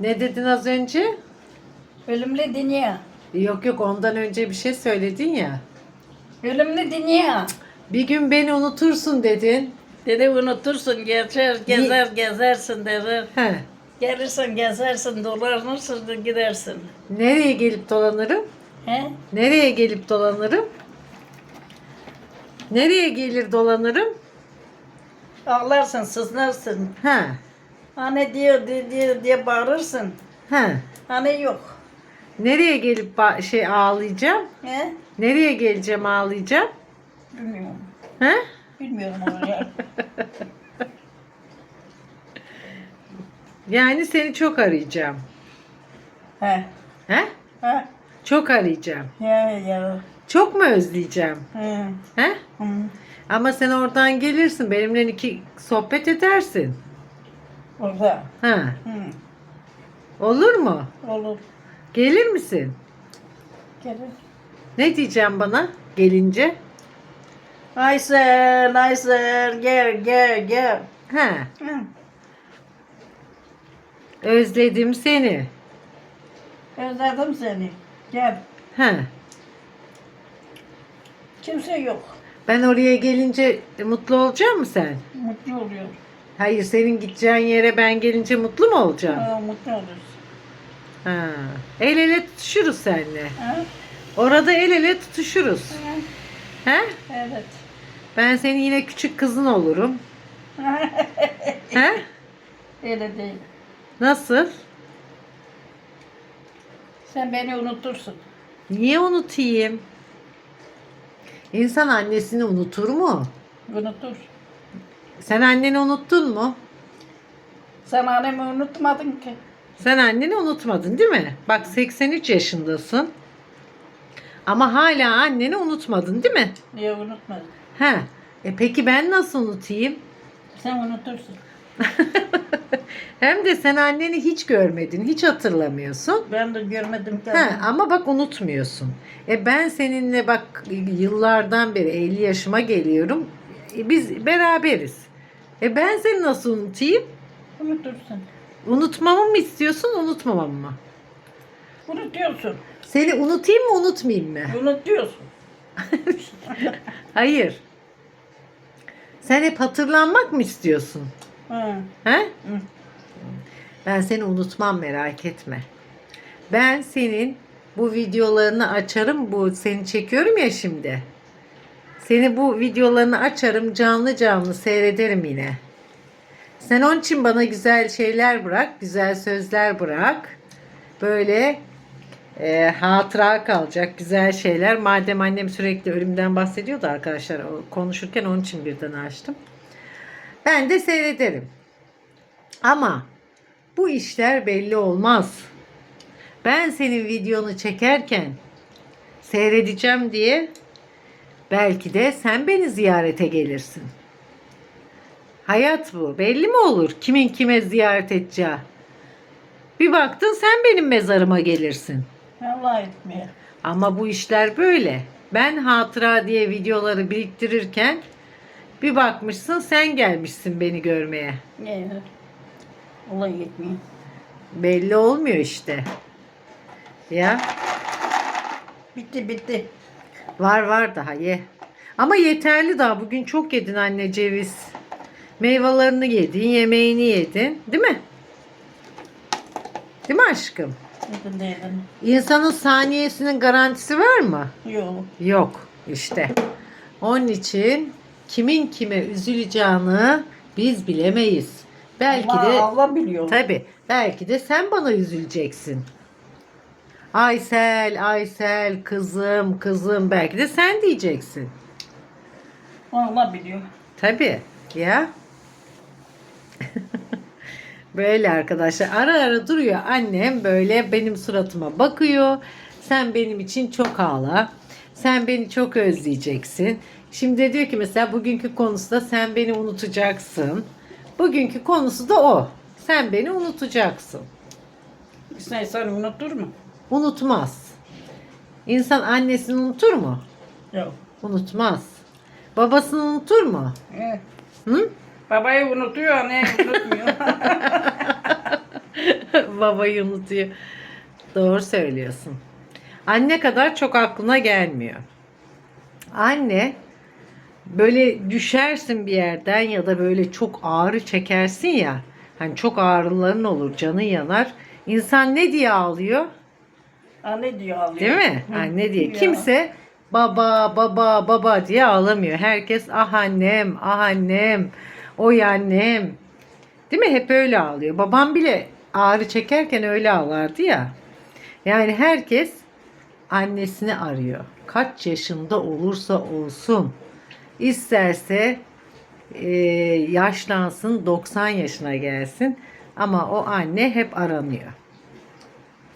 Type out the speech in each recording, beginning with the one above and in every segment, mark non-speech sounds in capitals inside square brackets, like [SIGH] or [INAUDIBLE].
Ne dedin az önce? Ölümlü dünya. Yok yok ondan önce bir şey söyledin ya. Ölümlü dünya. Bir gün beni unutursun dedin. Dedi unutursun geçer gezer gezersin dedi. He. Gelirsin gezersin dolanırsın da gidersin. Nereye gelip dolanırım? He? Nereye gelip dolanırım? Nereye gelir dolanırım? Ağlarsın sızlarsın. Ha. Hani diyor diyor diyor diye bağırırsın. Ha. Hani yok. Nereye gelip ba- şey ağlayacağım? He? Nereye geleceğim ağlayacağım? Bilmiyorum. Ha? Bilmiyorum oraya. [LAUGHS] Yani seni çok arayacağım. He. He? He. Çok arayacağım. Ya ya. Çok mu özleyeceğim? He. He? Hı. Ama sen oradan gelirsin. Benimle iki sohbet edersin. Orada. Ha. Hı. Olur mu? Olur. Gelir misin? Gelir. Ne diyeceğim bana gelince? Aysel, Aysel, gel, gel, gel. Ha. Hı. Özledim seni. Özledim seni. Gel. Ha. Kimse yok. Ben oraya gelince mutlu olacak mı sen? Mutlu oluyor. Hayır senin gideceğin yere ben gelince mutlu mu olacağım? Ha, mutlu oluruz. Ha. El ele tutuşuruz seninle. Ha? Orada el ele tutuşuruz. Ha, He? Evet. Ben senin yine küçük kızın olurum. [LAUGHS] He? Öyle değil. Nasıl? Sen beni unutursun. Niye unutayım? İnsan annesini unutur mu? Unutur. Sen anneni unuttun mu? Sen annemi unutmadın ki. Sen anneni unutmadın değil mi? Bak 83 yaşındasın. Ama hala anneni unutmadın değil mi? Niye unutmadın? He. E peki ben nasıl unutayım? Sen unutursun. [LAUGHS] Hem de sen anneni hiç görmedin, hiç hatırlamıyorsun. Ben de görmedim. He, ama bak unutmuyorsun. E ben seninle bak yıllardan beri 50 yaşıma geliyorum. E biz beraberiz. E ben seni nasıl unutayım? Unutursun. Unutmamı mı istiyorsun, unutmamamı mı? Unutuyorsun. Seni unutayım mı, unutmayayım mı? Unutuyorsun. [LAUGHS] Hayır. Sen hep hatırlanmak mı istiyorsun? Ha. He? Hı. Ben seni unutmam merak etme. Ben senin bu videolarını açarım. Bu seni çekiyorum ya şimdi. Seni bu videolarını açarım canlı canlı seyrederim yine. Sen onun için bana güzel şeyler bırak, güzel sözler bırak. Böyle e, hatıra kalacak güzel şeyler. Madem annem sürekli ölümden bahsediyordu arkadaşlar. Konuşurken onun için birden açtım. Ben de seyrederim. Ama bu işler belli olmaz. Ben senin videonu çekerken seyredeceğim diye belki de sen beni ziyarete gelirsin. Hayat bu. Belli mi olur kimin kime ziyaret edeceği? Bir baktın sen benim mezarıma gelirsin. Allah etmeye. Ama bu işler böyle. Ben hatıra diye videoları biriktirirken bir bakmışsın sen gelmişsin beni görmeye. Ne? Allah etmeye. Belli olmuyor işte. Ya Bitti bitti. Var var daha ye. Ama yeterli daha. Bugün çok yedin anne ceviz. Meyvelerini yedin, yemeğini yedin. Değil mi? Değil mi aşkım? Neden değildin? İnsanın saniyesinin garantisi var mı? Yok. Yok işte. Onun için kimin kime üzüleceğini biz bilemeyiz. Belki Allah, de Allah biliyor. Tabi. Belki de sen bana üzüleceksin. Aysel, Aysel, kızım, kızım. Belki de sen diyeceksin. Allah biliyor. Tabi. Ya. [LAUGHS] böyle arkadaşlar. Ara ara duruyor annem böyle benim suratıma bakıyor. Sen benim için çok ağla. Sen beni çok özleyeceksin. Şimdi de diyor ki mesela bugünkü konusu da sen beni unutacaksın. Bugünkü konusu da o. Sen beni unutacaksın. Sen sen unutur mu? Unutmaz. İnsan annesini unutur mu? Yok. Unutmaz. Babasını unutur mu? Evet. Hı? Babayı unutuyor, anneyi unutmuyor. [LAUGHS] Babayı unutuyor. Doğru söylüyorsun. Anne kadar çok aklına gelmiyor. Anne böyle düşersin bir yerden ya da böyle çok ağrı çekersin ya. Hani çok ağrıların olur, canın yanar. İnsan ne diye ağlıyor? Anne diyor ağlıyor. Değil mi? Anne diye. Ya. Kimse baba baba baba diye ağlamıyor. Herkes ah annem, ah annem, oy annem. Değil mi? Hep öyle ağlıyor. Babam bile ağrı çekerken öyle ağlardı ya. Yani herkes annesini arıyor. Kaç yaşında olursa olsun. İsterse e, yaşlansın 90 yaşına gelsin ama o anne hep aranıyor.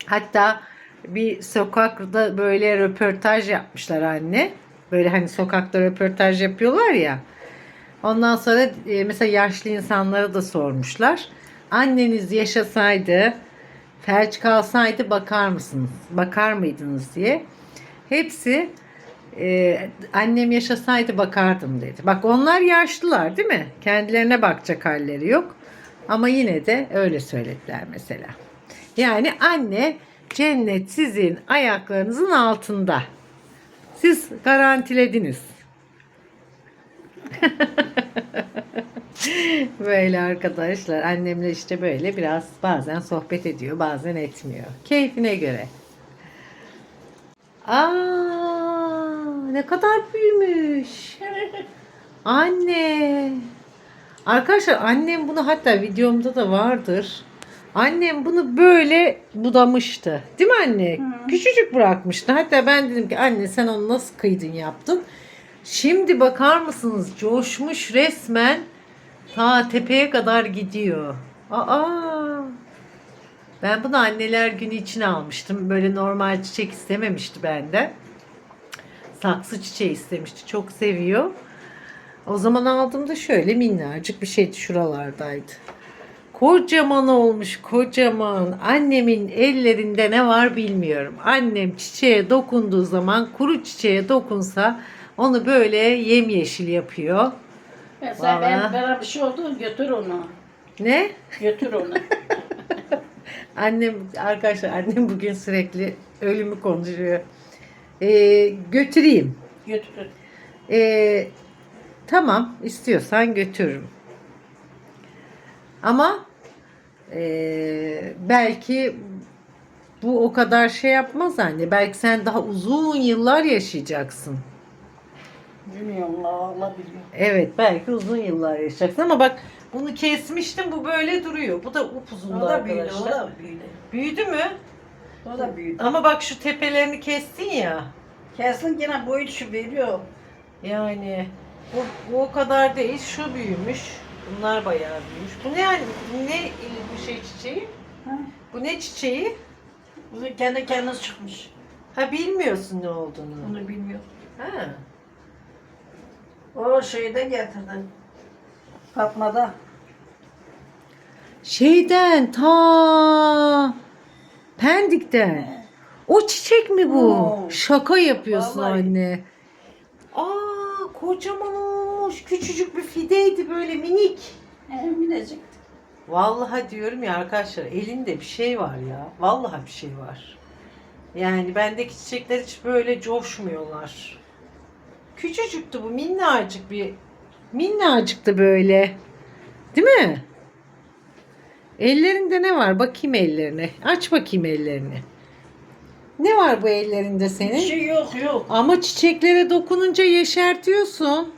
Hatta bir sokakta böyle röportaj yapmışlar anne. Böyle hani sokakta röportaj yapıyorlar ya. Ondan sonra e, mesela yaşlı insanlara da sormuşlar. Anneniz yaşasaydı, felç kalsaydı bakar mısınız? Bakar mıydınız diye. Hepsi e, annem yaşasaydı bakardım dedi. Bak onlar yaşlılar değil mi? Kendilerine bakacak halleri yok. Ama yine de öyle söylediler mesela. Yani anne cennet sizin ayaklarınızın altında. Siz garantilediniz. [LAUGHS] böyle arkadaşlar. Annemle işte böyle biraz bazen sohbet ediyor, bazen etmiyor. Keyfine göre. Aa, ne kadar büyümüş. Anne. Arkadaşlar annem bunu hatta videomda da vardır. Annem bunu böyle budamıştı. Değil mi anne? Hı. Küçücük bırakmıştı. Hatta ben dedim ki anne sen onu nasıl kıydın yaptın. Şimdi bakar mısınız coşmuş resmen ta tepeye kadar gidiyor. Aa! Ben bunu anneler günü için almıştım. Böyle normal çiçek istememişti benden. Saksı çiçeği istemişti. Çok seviyor. O zaman aldığımda şöyle minnacık bir şeydi şuralardaydı. Kocaman olmuş kocaman. Annemin ellerinde ne var bilmiyorum. Annem çiçeğe dokunduğu zaman kuru çiçeğe dokunsa onu böyle yemyeşil yapıyor. Mesela ben, Vallahi. bana bir şey oldu götür onu. Ne? Götür onu. [LAUGHS] Annem arkadaşlar annem bugün sürekli ölümü konuşuyor. Ee, götüreyim. götür. Ee, tamam istiyorsan götürürüm. Ama ee, belki bu o kadar şey yapmaz anne. Belki sen daha uzun yıllar yaşayacaksın. Bilmiyorum Allah, biliyor. Evet belki uzun yıllar yaşayacaksın ama bak bunu kesmiştim bu böyle duruyor. Bu da upuzun O da büyüdü, o arkadaşlar. da büyüdü. Büyüdü mü? O da büyüdü. Ama bak şu tepelerini kestin ya. Kesin yine boyu şu veriyor. Yani bu, bu o kadar değil. Şu büyümüş. Bunlar bayağı büyümüş. Bu ne yani? Ne bu şey çiçeği? Ha? Bu ne çiçeği? Bu kendi kendine çıkmış. Ha bilmiyorsun ne olduğunu. Onu bilmiyor. Ha. O şeyde getirdim. Fatma'da. Şeyden ta Pendik'ten. O çiçek mi bu? Oo. Şaka yapıyorsun Vallahi. anne. Aa kocaman olmuş. Küçücük bir fideydi böyle minik. He, minicik. Vallahi diyorum ya arkadaşlar elinde bir şey var ya. Vallahi bir şey var. Yani bendeki çiçekler hiç böyle coşmuyorlar. Küçücüktü bu minnacık bir minnacıktı böyle. Değil mi? Ellerinde ne var? Bakayım ellerine. Aç bakayım ellerini. Ne var bu ellerinde Bir senin? şey yok yok. Ama çiçeklere dokununca yeşertiyorsun.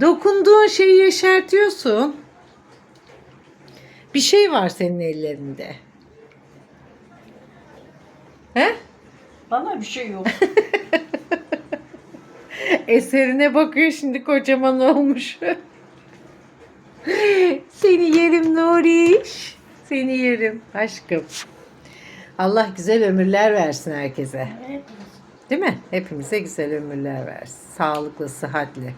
Dokunduğun şeyi yeşertiyorsun. Bir şey var senin ellerinde. He? Bana bir şey yok. [LAUGHS] Eserine bakıyor şimdi kocaman olmuş. [LAUGHS] Seni yerim Nuriş. Seni yerim aşkım. Allah güzel ömürler versin herkese. He, Değil mi? Hepimize güzel ömürler versin. Sağlıklı, sıhhatli.